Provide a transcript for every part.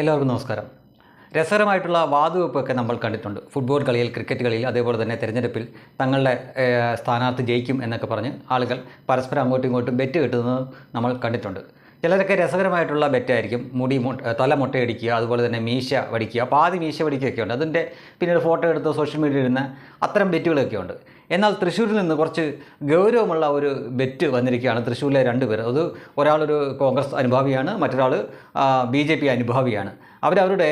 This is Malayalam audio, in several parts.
എല്ലാവർക്കും നമസ്കാരം. രസകരമായിട്ടുള്ള വാതുവെപ്പൊക്കെ നമ്മൾ കണ്ടിട്ടുണ്ട്. ഫുട്ബോൾ കളിയിൽ ക്രിക്കറ്റ് കളിയിൽ അതേപോലെ തന്നെ തിരഞ്ഞെടുപ്പിൽ തങ്ങളുടെ സ്ഥാനാർത്ഥി ജയിക്കും എന്നൊക്കെ പറഞ്ഞ് ആളുകൾ പരസ്പരം അങ്ങോട്ടും ഇങ്ങോട്ടും ബെറ്റ് കിട്ടുന്നത് നമ്മൾ കണ്ടിട്ടുണ്ട്. ചിലരൊക്കെ രസകരമായിട്ടുള്ള ബെറ്റായിരിക്കും. മുടി തല മുട്ടയടിക്കുക അതുപോലെ തന്നെ മീശ വടിക്കുക പാതി മീശ വടിക്കുകയൊക്കെ ഉണ്ട്. അതിന്റെ പിന്നീട് ഫോട്ടോ എടുത്ത് സോഷ്യൽ മീഡിയയിൽ ഇടുന്ന അത്തരം ബെറ്റുകളൊക്കെ ഉണ്ട്. എന്നാൽ തൃശ്ശൂരിൽ നിന്ന് കുറച്ച് ഗൗരവമുള്ള ഒരു ബെറ്റ് വന്നിരിക്കുകയാണ് തൃശ്ശൂരിലെ രണ്ട് പേർ. അത് ഒരാളൊരു കോൺഗ്രസ് അനുഭാവിയാണ് മറ്റൊരാൾ ബി ജെ പി അനുഭാവിയാണ്. അവരവരുടെ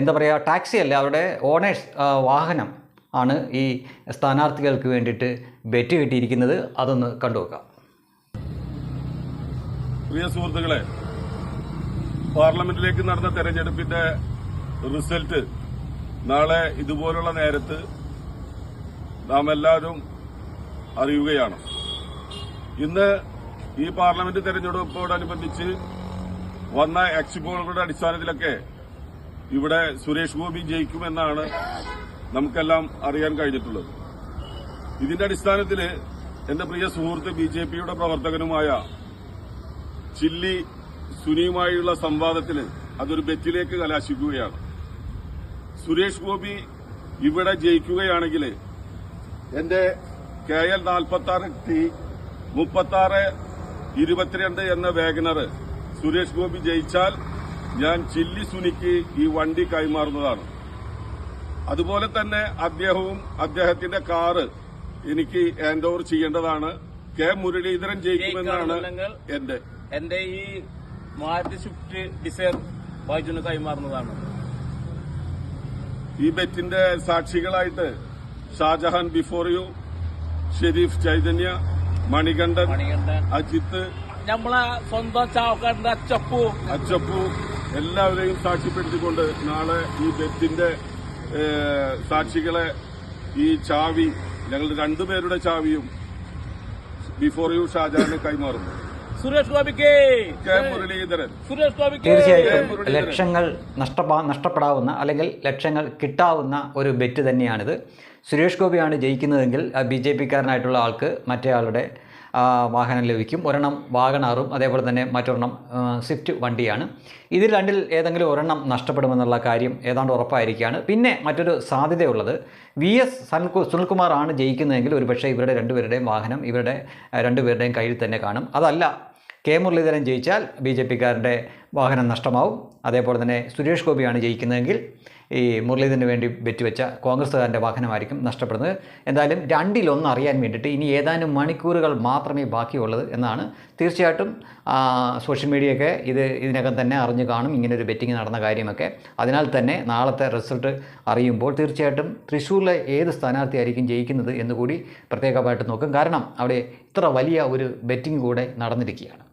എന്താ പറയുക ടാക്സി അല്ല അവരുടെ ഓണേഴ്സ് വാഹനം ആണ് ഈ സ്ഥാനാർത്ഥികൾക്ക് വേണ്ടിയിട്ട് ബെറ്റ് കിട്ടിയിരിക്കുന്നത്. അതൊന്ന് കണ്ടുനോക്കാം. പ്രിയ സുഹൃത്തുക്കളെ പാർലമെന്റിലേക്ക് നടന്ന തെരഞ്ഞെടുപ്പിന്റെ റിസൾട്ട് നാളെ ഇതുപോലുള്ള നേരത്ത് നാം എല്ലാവരും അറിയുകയാണ്. ഇന്ന് ഈ പാർലമെന്റ് തെരഞ്ഞെടുപ്പോടനുബന്ധിച്ച് വന്ന എക്സിപ്പോളുകളുടെ അടിസ്ഥാനത്തിലൊക്കെ ഇവിടെ സുരേഷ് ഗോപി ജയിക്കുമെന്നാണ് നമുക്കെല്ലാം അറിയാൻ കഴിഞ്ഞിട്ടുള്ളത്. ഇതിന്റെ അടിസ്ഥാനത്തിൽ എന്റെ പ്രിയ സുഹൃത്ത് ബി പ്രവർത്തകനുമായ ചില്ലി സുനിയുമായുള്ള സംവാദത്തിന് അതൊരു ബെറ്റിലേക്ക് കലാശിക്കുകയാണ്. സുരേഷ് ഗോപി ഇവിടെ ജയിക്കുകയാണെങ്കിൽ എന്റെ കെ എൽ നാൽപ്പത്തി ആറ് ടി മുപ്പത്തി ആറ് ഇരുപത്തിരണ്ട് എന്ന വേഗനർ സുരേഷ് ഗോപി ജയിച്ചാൽ ഞാൻ ചില്ലി സുനിക്ക് ഈ വണ്ടി കൈമാറുന്നതാണ്. അതുപോലെ തന്നെ അദ്ദേഹവും അദ്ദേഹത്തിന്റെ കാറ് എനിക്ക് ഹാൻഡ് ഓവർ ചെയ്യേണ്ടതാണ്. കെ മുരളീധരൻ ജയിക്കുമെന്നാണ് എന്റെ എന്റെ ഈ മാരുതി സ്വിഫ്റ്റ് ഡിസയർ ബൈജുന് കൈമാറുന്നതാണ് ഈ ബെറ്റിന്റെ സാക്ഷികളായിട്ട് ഷാജഹാൻ ബിഫോർ യു ഷെരീഫ് ചൈതന്യ മണികണ്ഠൻ മണികണ്ഠൻ. അജിത്ത് നമ്മളെ സ്വന്തം ചാവക്കാടിന്റെ അച്ചപ്പു. അച്ചപ്പു എല്ലാവരെയും സാക്ഷ്യപ്പെടുത്തിക്കൊണ്ട് നാളെ ഈ ബെറ്റിന്റെ സാക്ഷികളെ ഈ ചാവി ഞങ്ങളുടെ രണ്ടുപേരുടെ ചാവിയും ബിഫോർ യു ഷാജഹാന് കൈമാറുന്നു. സുരേഷ് ഗോപിക്ക്. മുരളീധരൻ. സുരേഷ് ഗോപിക്ക്. തീർച്ചയായിട്ടും ലക്ഷങ്ങൾ നഷ്ടപ്പാ നഷ്ടപ്പെടാവുന്ന അല്ലെങ്കിൽ ലക്ഷങ്ങൾ കിട്ടാവുന്ന ഒരു ബെറ്റ് തന്നെയാണിത്. സുരേഷ് ഗോപിയാണ് ജയിക്കുന്നതെങ്കിൽ ബി ജെ പിക്കാരനായിട്ടുള്ള ആൾക്ക് മറ്റേ ആളുടെ വാഹനം ലഭിക്കും. ഒരെണ്ണം വാഗണാറും അതേപോലെ തന്നെ മറ്റൊരെണ്ണം സ്വിഫ്റ്റ് വണ്ടിയാണ്. ഇതിൽ രണ്ടിൽ ഏതെങ്കിലും ഒരെണ്ണം നഷ്ടപ്പെടുമെന്നുള്ള കാര്യം ഏതാണ്ട് ഉറപ്പായിരിക്കുകയാണ്. പിന്നെ മറ്റൊരു സാധ്യതയുള്ളത് വി എസ് സൻകു സുനിൽകുമാർ ആണ് ജയിക്കുന്നതെങ്കിൽ ഒരുപക്ഷേ ഇവരുടെ രണ്ടുപേരുടെയും വാഹനം ഇവരുടെ രണ്ടുപേരുടെയും കയ്യിൽ തന്നെ കാണും. അതല്ല കെ മുരളീധരൻ ജയിച്ചാൽ ബി ജെ പിക്കാരന്റെ വാഹനം നഷ്ടമാവും. അതേപോലെ തന്നെ സുരേഷ് ഗോപിയാണ് ജയിക്കുന്നതെങ്കിൽ ഈ മുരളീധരന് വേണ്ടി വെച്ച കോൺഗ്രസ്സുകാരന്റെ വാഹനമായിരിക്കും നഷ്ടപ്പെടുന്നത്. എന്തായാലും രണ്ടിലൊന്ന് അറിയാൻ വേണ്ടിയിട്ട് ഇനി ഏതാനും മണിക്കൂറുകൾ മാത്രമേ ബാക്കിയുള്ളത് എന്നാണ് തീർച്ചയായിട്ടും സോഷ്യൽ മീഡിയയൊക്കെ ഇത് ഇതിനകം തന്നെ അറിഞ്ഞു കാണും. ഇങ്ങനൊരു ബെറ്റിംഗ് നടന്ന കാര്യമൊക്കെ. അതിനാൽ തന്നെ നാളത്തെ റിസൾട്ട് അറിയുമ്പോൾ തീർച്ചയായിട്ടും തൃശ്ശൂരിലെ ഏത് സ്ഥാനാർത്ഥിയായിരിക്കും ജയിക്കുന്നത് എന്നുകൂടി പ്രത്യേകമായിട്ട് നോക്കും. കാരണം അവിടെ ഇത്ര വലിയ ഒരു ബെറ്റിംഗ് കൂടെ നടന്നിരിക്കുകയാണ്.